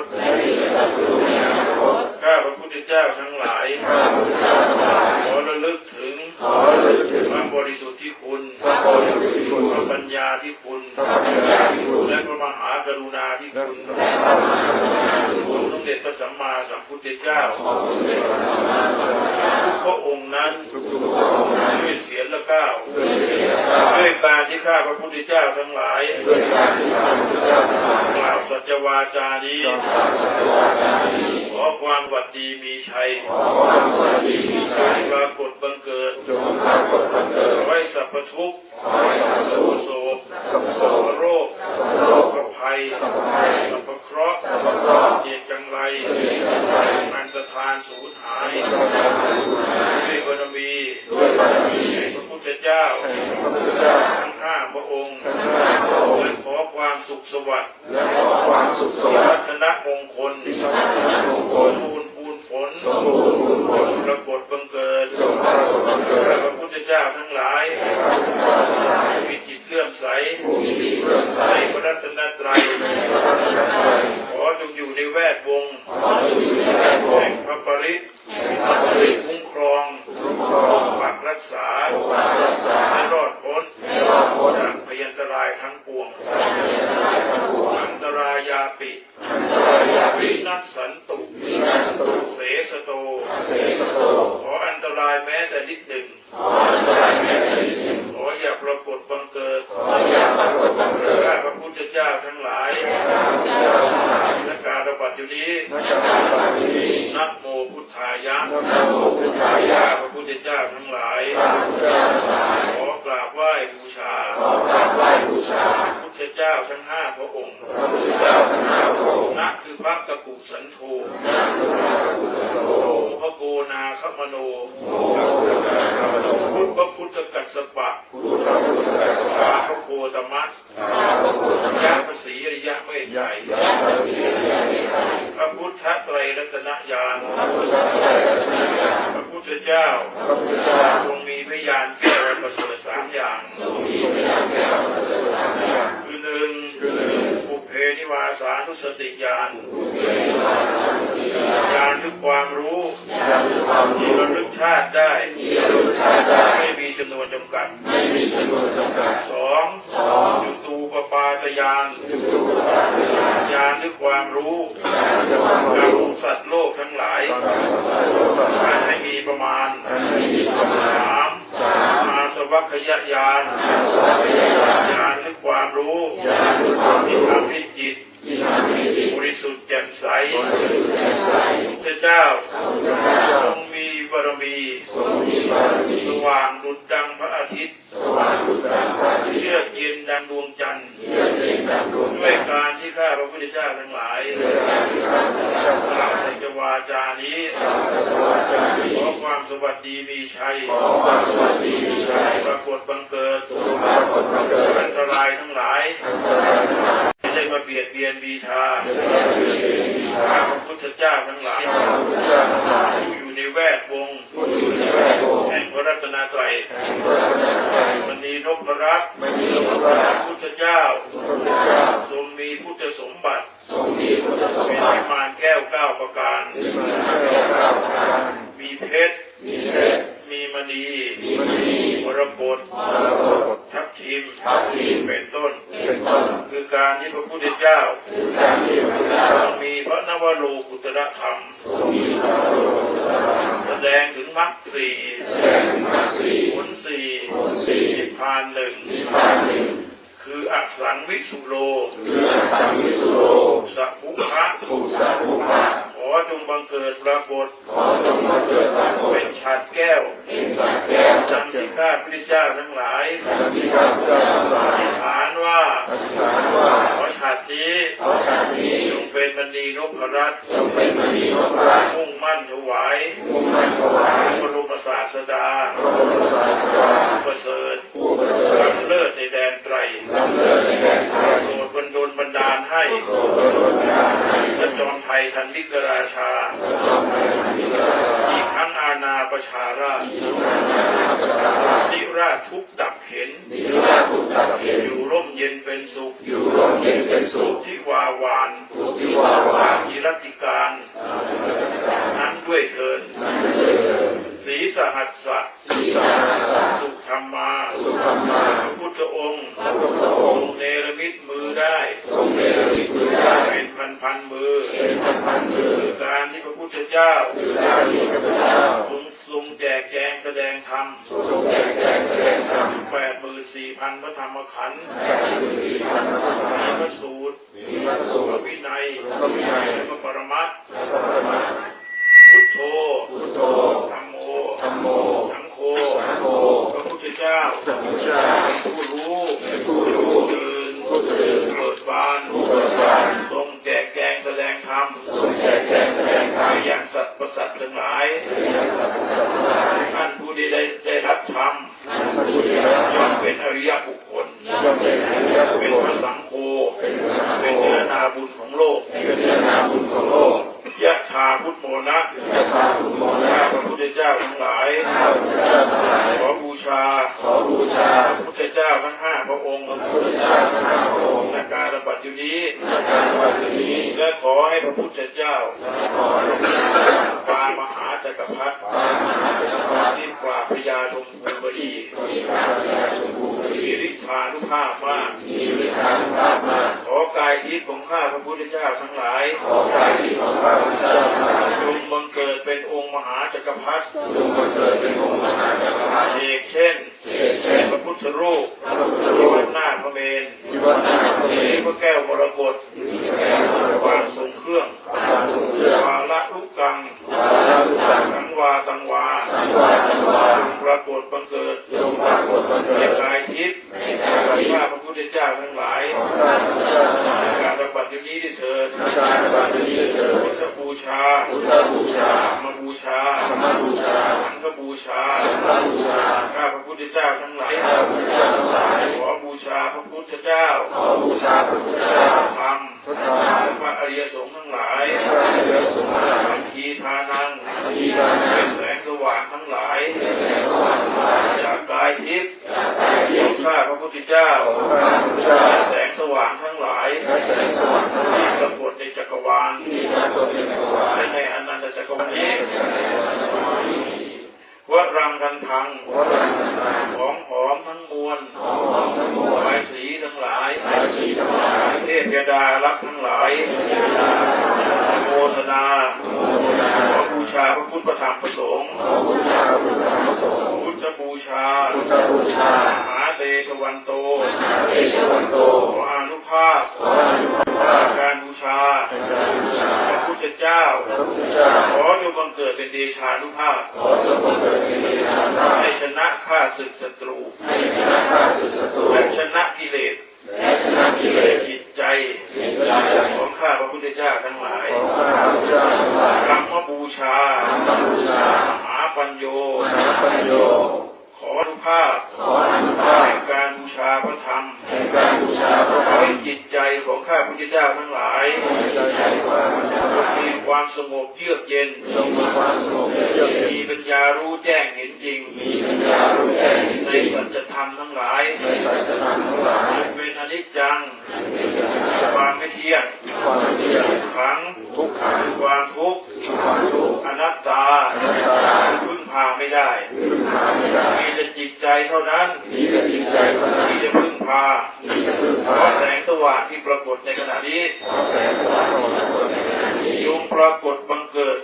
ตและที่จะตรัสรู้ในอนาคตข้าพระพุทธเจ้าทั้งหลายข้าพระพุทธเจ้าทั้งหลาย ขอระลึกถึงขอระลึกถึงพระบริสุทธิ์ที่คุณพระบริสุทธิ์ที่คุณพระปัญญาที่คุณพระปัญญาที่คุณ และพระมหากรุณาที่คุณและพระมหากรุณาที่ขคุองณสมเด็จพระสัมมาสัมพุทธเจ้าของสมเด็จพระสัมมาสัมพุทธเจ้าพระองค์นั้นทุกๆพระองค์นั้นด้วยเสียงและก้าวด้วยเสียงก้าวด้วยการที่ข้าพระพุทธเจ้าทั้งหลายด้ วยการที่ข้าพระพุทธเจ้าทั้งหลายกล่าวสัจวาจานี้จงกล่าวสัจวาจานี้ ขอความหวัดดีมีชัยขอความสวัสดีมีชัยปรากฏบังเกิดจงปรากฏบังเกิดขอให้สรรพทุกข์ขอให้สัพโศพุกทโศกสัพโสโรคสัพโรคสัพภัยสัพภัยสัพเคราะห์สัพเคราะห์เหตุจังไรเหตุจังไรมันตทานสูญหายพระเจ้าสูญหายด้วยบารมีด้วยบารมีแห่งพระพุทธเจ้าแห่งพระพุทธเจ้าทั้งห้าพระองค์ สุขสวัสดิ์และขอความสุขสวัรัสดิ์ตนมงคลที่พระพุทธมงคสลมบูรณ์พูนผลสมบูรณ์พูนผลปรากฏบังเกิดจงปรากฏบังเกิดพระพุทธเจ้าทั้งหลายแก่พระพุทธเจ้าทั้งหลายมีจิตเลื่อมใสผู้มีจิตเลื่อมใสในพระรัตนตรัยในพระรัตนตรัยขอจงอยู่ในแวดวงขอจงอยู่ในแวดวแห่งงพระปริศแห่งพระบริตคุ้มครองคุ้มครองปักรักษา กการบัดนี้นะโมพุทธายะนะโมพุทธายะข้าพระพุทธเจ้าทั้งหลายข้าพระพุทธเจ้าทั้งหลายขอกราบไหว้บูชาขอกราบไหว้บูชาพระพุทธเจ้าทั้งห้าพระองค์พระพุทธเจ้าทั้งห้าพระองค์นะคือพระกกุสันโธนะคือพระพุทธโลโอพระโกนาคมโนโมพระพุทธเจ้าพระโลพุทธพระพุทธกัสสปะพุทธพุทธกัสสพระปะพระโคตมัสข้าพระพุทธยะเจ้าพระศรีอริยะเมตไตรยะพระศรีอริยเมตไตรพ ระพุทธไตรรัตนญาณพระพุทธไตรรัตนญาณพระพุทธเจ้าพระพุทธเจ้าทรงมีพยานแก้วและประเสริฐสามอย่างทรงมีพระญาณแก้วพระเสริฐสามอย่างคือหนึ่งคือหนึ่งปุเพนิวาสานุสติญาณผู้เกิดมาสามสิบญาณญาณคือความรู้ญาณคือความที่รู้ระลึกชาติได้ที่ระลึกชาติได้ไม่มีจำนวนจำกัดไม่มีจำนวนจำกัด สอง สอง จุตูปปาตญาณจุดสุขภาพญาณญาณคือความรู้การรู้สัตว์โลกทั้งหลายการให้มีประมาณอันไม่มีประมาณสามมอาสวัคยญาณอาสวัคยญาณญาณคือความรู้ญาณคือความรู้ที่ทำให้จิตบริสุทธิ์แจ่มใสบริสุทธิ์แจ่มใสพระเจ้าพระพุทธเจ้าทรง บารมีสว่างดุจดังพระอาทิตย์เยือกเย็นดังดวงจันทร์ด้วยการที่ข้าพระพุทธเจ้าทั้งหลายด้วยการที่ข้าพระกล่าววสัจวาจานี้ขอความสวัสดีมีชัยปรากฏบังเกิดอันตรายทั้งหลาย อันตรายทั้งหลายไม่ได้มาเบียดเบียนบีชาจะได้เกิดเหตุมีข้าทางพระพุทธเจ้าทั้งหลายข้าพระพุทธเจ้าทั้งหลายผู้อยู่ในแวดวงผู้อยู่ในแวดวงแห่งพระรัตนตรัยแห่งพระพุทธเจ้ามันนีนพรัตน์ไม่มีโลกพราระชพุทธเจ้าพระพุทธเจ้าทรงมีพุทธสมบัติทรงมีพุทธสมเป็นบัวิติมานแก้วเก้าประการ มีมาแก้วเก้าประการมีเพชร มีเพชรมีมณีมีมณีมรกตมรกตทับทิมทับทิมเป็นต้นเป็นต้น คือการที่พระพุทธเจ้าคือการที่พระพุทธเจ้าทรงมีพระนวโรกุตรธรรมทรงมีพระโลกุตระธรรม แสดงถึงมรรคสี่แสดงถึงมรรคสี่ผลสี่ผลสี่นิพพานหนึ่งนิพพานหนึ่ง คืออักสังวิสุโลคืออสังวิสุโลสัพพุคะภูสาภูภะขอจงบังเกิดปรากฏขอจงมาเกิดปรากฏเป็นฉัดแก้วเป็นสัตว์แก้วดังที่ข้าพระเจ้าทั้งหลายดังที่ข้าพเจ้าทั้งหลาอยธิษฐานว่าอธิษฐานว่า ขาดนี้จงเป็นมณีนพรัตน์มุ่งมั่นถวายมุ่งมั่นถวายพระรูปศาสดาพระรูปสาสนาผู้ประเสริฐผู้ประเสริฐลำเลิศในแดนไตรโปรดบรรดลบันานให้พระจอมไทยทันติกราชา อีกทั้งอาณาประชาราชนิราชทุกดับเข็น อยู่ร่มเย็นเป็นสุข อยู่ร่มเย็นเป็นสุขที่วาวานที่วาวานอิรัติการ นั้นด้วยเถิน นั้นไม่ใช่เดิมสีสหัสสะที่สาสาสุขธรรมาสุขธรรมาพระพุทธองค์พระพุทธอทงรค์งเนรมิตมือได้ทรงเนรมิตมือได้เป็นพันพันๆมือเป็นพันพันมือคือการที่พระพุทธเจ้าคือการที่พระพุทธเจ้าทรงทรงแจกแจงแสดงธรรมทรงแจกแจงแสดงธรรมแปดหมื่นสี่พันพระธรรมขันธ์แปดหมื่นสี่พันพระธรรมมีขันพธ์ระสูตรมีพระสูพตระรวินัยพระวินัยและพระปรมัตถ์และ พระประมาทพุทโธพุทโธธรรมโมธัมโม สังโฆสังโฆพระพุทธเจ้าพระพุทธเจ้าผู้รู้เป็นผู้รู้ตื่นผู้ตื่นเบิกบานผู้เบิกบานทรงแจกแจงแสดงธรรมทรงแจกแจงแสดงธรรไปมยังสัตว์ประสัตว์ทั้งหลายเป็นอย่างสัตว์สัตว์ทั้งหลายท่านผู้ที่ได้ได้รับธรรมพระพุทธเจ้าย่อมเป็นอริยบุคคลย่อมเป็นอริยบุคเป็นคพลระสังโฆเป็นพระสังโฆเป็นเนื้อนาบุญของโลกเป็นเนื้อนาบุญของโลก ยะชาพุทโม นะยะถาภูมิโมนะข้าพระพุทธเจ้าทั้งหลายข้าพระเจ้าทั้งหลายขอบูชาขอบูชาพระพุทธเจ้าทั้งห้าพระองค์พระพุทธเจ้าทั้งห้าพระองค์ในการระบัดอยู่นี้ในการวันนี้และขอให้พระพุทธเจ้าขอให้พระพุทธเจ้าปามหาจักรพรรดิปามหาจักรพรรดิที่ปราบพญาธงภูมิบดีที่พระราชชมพูบ มีดีฤทธานุภาพมากมีวิชานุภาพมากขอกายทิพย์ของข้าพระพุทธเจ้าทั้งหลายขอกายที่ของพระพุทธเจ้าทั้งหลายจงบังเกิดเป็นองค์มหาจักรพรรดิจงบังเกิดเป็นองค์มหาจักรพรรดิเอกเช่นเช่นเช่นพระพุทธรูปพระพุทธที่รูปวัดหน้าพระเมรุที่วัดหน้าพระเมที่รุพระแก้วมรกตที่แก้วมรกวาตงทรงเครื่องวางทรง การบัดนี้เถิดพุทธบูชาพุทธบูชาธรรมบูชาธรรมบูชาสังฆบูชาสังฆบูชาข้าพระพุทธเจ้าทั้งหลายข้าพระพุทธเจ้าทั้งหลายขอบูชาพระพุทธเจ้าขอบูชาพระพุทธเจ้าธรรมพระธรรมและพระอริยสงฆ์ทั้งหลายพระอริยสงฆ์ทั้งหลายทีทานังที่ทานัเป็งนแสงสว่างทั้งหลายเป็นแสงสว่างทั้งหลายจากกายทิพย์จากกายทิขอพงย์ข้าพระพุทธเจ้าของพระพุทธเจ้าและแสงสว่างทั้งหลายและแสงสว่างทั้งหลาย ที่ปรากฏในจักรวาล ที่ปรากฏในจักรวาล และในอนันตจักรวาลนี้ และ ว รังคันทังวัดรังต่างของหอมทั้งมวลๆของหอมทั้งมวลใบสีทั้งหลายสายสีทั้งหลายเทพยดารักทั้งหลายเทวดาโมทนาโมทนาขอบูชาพระพุทธพระธรรมพระสงฆ์ขอบูชาพระธรรมสงฆ์พุทธบูชาพุทธบูชามหาเตชะวันโตหาเอชวันโตขออานุภาพขออนุภาพการบูชาเป็นการบูชาพระพุทธเจ้าพระพุทธเจ้าขอจ งบังเกิดเป็นเดชานุภาพขอจงบังเกิดเป็นเดชานาให้ชนะข้าศึกศัตรูให้ชนะข้าศึกศัตรูและชนะกิเลสและชนะกิเลสจิตใจจิตใจของข้าพระพุทธเจ้าทั้งหลายของพระพุทธเจ้าทั้งหลายธรรมบูชาธรรมบูชามหาปัญโยมหาปัญโยขออนุภาพขออนุภาพแห่งการบูชาพระธรรมแห่งการบูชาพระธรร ให้มจิตใจของข้าพระพุทธเจ้าทั้งหลายให้ใจใหญ่กว่าพระเจ้ามีความสงบเยือกเย็นจงมีความสงบเยือกเย็นมีปัญญารู้แจ้งเห็นจริงมีปัญญารู้แจ้งเห็นในจริงสัจธรรมทั้งหลายในสัจธรรมทั้งหลายเป็นอนิจจังเป็นอย่างความไม่เที่ยงความเที่ยงทุกขังทุกขังความทุกข์ความทุกข์อนัตตาอนัตตาพึ่งพาไม่ได้พึ่งพาไม่ได้มีแต่จิตใจเท่านั้นมีแต่จิตใจเท่านั้นที่จะพึ่ง มาขอแสงสว่างที่ปรากฏในขณะนี้จงปรากฏบังเกิด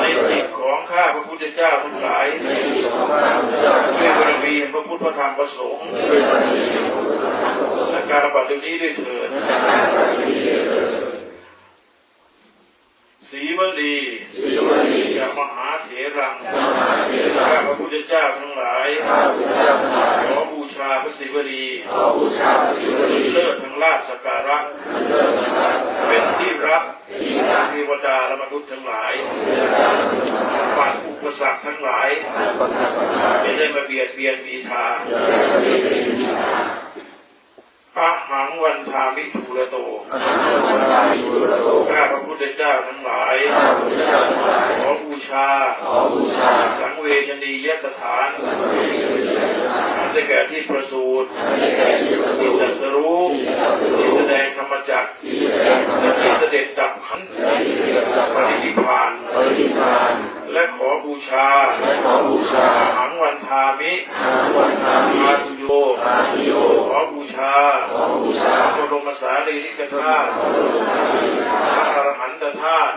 ในจิตของข้าพระพุทธเจ้าทั้งหลายด้วยบารมีพระพุทธพระธรรมพระสงฆ์และการปฏิบัตินี้ด้วยเถิด และการปฏิบัติเถิด สีวลีสีวลีจากมหาเถรังมหาเถระข้าพระพุทธเจ้าทั้งหลายข้าพระพุทธเจ้าทั้งหลายขอบูชาพระศิวลีขอบูชาพระศิวลีเลิศทั้งราชสักการะเลิศทั้งหลายเป็นที่รักที่รักเทวดาและมนุษย์ทั้งหลายเทวดาและมนุษย์ทั้งหลายปัดอุปสรรคทั้งหลายประทับประทานไม่ได้มาเบียดเบียนบีทา อย่าได้ปฏิบัติวิชาอะหังวันทามิทูระโตอนันตวันตายุรโตข้าพระพุทธเจ้าทั้งหลายข้าพระพุทธเจ้าทั้งหลาย ขอบูชาขอบูชาสังเวชนียสถาน สังเวชนียสถานได้แก่ที่ประสูติได้แก่ที่ประสูที่ตติรัสรู้ที่ตรัสรู้ที่แสดงธรรมจักรที่แสดงธรรมและจัที่กรเสด็จดับขันธ์และที่เสด็จดับปปริรินินิพพพาพานนปรินิพพานและขอบูชาและขอบูชาหังวันทามิหาวันนามิอาตุโยอาทิโยขอบูชาขอบูชาพระบรมสารีริกธาตุขอบูชาพระอรหันตธาตุ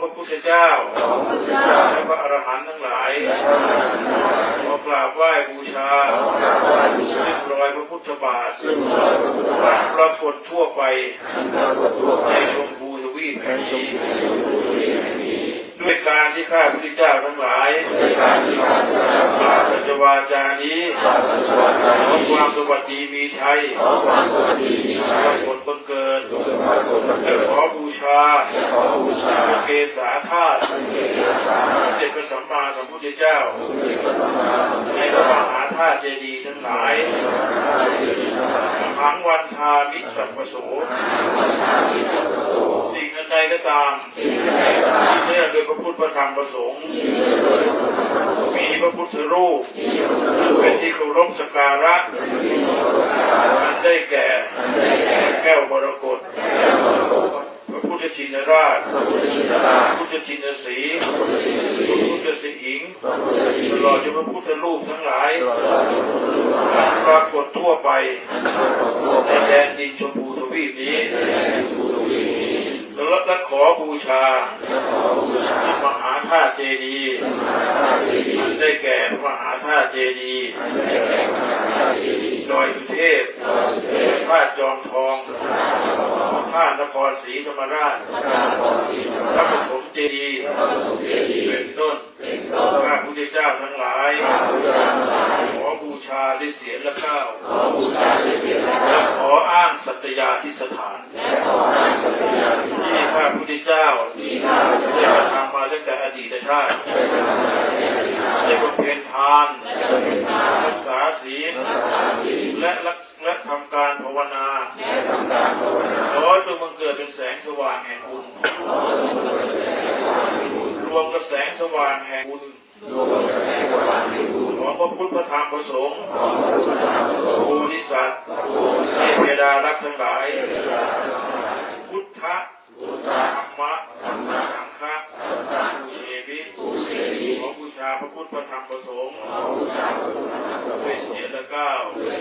พระอรหันตธาตุของพระพุทธเจ้าของพระพุทธเจ้าและพระอรหันต์ทั้งหลายและพระอรหันตทั้งหลายขอกราบไหว้บูชาขอกราบไหว้บูชาซึ่งรอยพระพุทธบาทซึ่งรอยพระพุทธบาทปรากฏทั่วไปทั้งปรากฏทั่วไปในชมพูทวีปในแห่งชมนี้พูทวีปแห่งนี้ด้วยการที่ข้าพระพุทธเจ้าทั้งหลาย ในการที่ข้าพเจ้าปราศจวาจานี้ปราศจากวาจาขอนี้ความสวัสดีมีชัยขอความสวัสดีมีชัปยรากฏบังเกิดจงปรากฏบังและเกิดขอบูชาและขอบูชาพระเกศาธาตุท่านเกศาสาพระเด็จพระสัมมาสัมพุทธเจ้าสมเด็จพระสัมมาสัมพุทธในพระเจ้ามหาธาตุเจดีย์ทั้งหลายในพระมหาเจดีย์ทั้งหลายหังวันทามิสัพพโสวันทามิสัพพโสสิ่งอันใดก็ตามสิ่งใดก็ตามที่เนื่องโดวยพระพุทธพระธรรมพระสงฆ์ มีพระพุทธรูปที่พระพุทธรูปเป็นที่เคารพสักการะเป็นที่เคารพสักการะอันได้แก่ แก้วมรกตพระพุทธชินราชพระพุทธชินราชพระพุทธชินสีห์พระพุทธชินสีพระห์พุทธสิหิงตลอดจนพระพุทธรูปทั้งหลายตลอดจนพระพุทธรูปทั้งหลายปรากฏทั่วไปในแดนดินชมพูทวีปนี้ แดนชมพูทวีปนี้และขอบูชาและขอบูชาที่มหาธาตุเจดีย์ได้แก่พระมหาธาตุเจดีย์ดอยสุเทพพธาตุจอมทองพระธาตุจอมทองธาตุนครศรีธรรมราชพระนครศรีธรรมราปชฐมเจดีย์พระปฐมเจดีย์เป็นต้นเป็นต้นข้าพุทธเจ้าทั้งหลาย ด้วยเสียงและข้าวขอบูชาด้วยเสียงและและข้าวขออ้างสัตยาธิสถานและขออ้างสัตยาธิษที่ฐานข้าพุทธเจ้าที่ข้าพได้เจ้ากระทำมาตั้งแต่อดีตชาติได้กระทำมาในอดีตชาได้ติบำเพ็ญทานได้เป็นทานรักษาศีลรักษาศีลและรักและทำการภาวนาและทำการภาวนาขอจงบังเกิดเป็นแสงสว่างแห่งบุญขอจงเป็นแสงสว่างแห่งบุญรวมกับแสงสว่างแห่งบุญ รวมกับแสงสว่างแห่งบุญของพระพุทธพระธรรมพระสงฆ์ของพระพุทธธรรมพระสโพงฆ์ธิสัตว์พระโพธิเทสัตว์พยดารักษ์ทั้งหลายเทวดาทั้งหลาย พุทธะพุทธธะรรมะธรรมะสังฆะสังฆะภูเชมิภูเสรีขอบูชาพระพุทธพระธรรมพระสงฆ์ขอบูชาพระพุทธธรรมพระสด้วยงเสียฆ์งและก้าวด้วย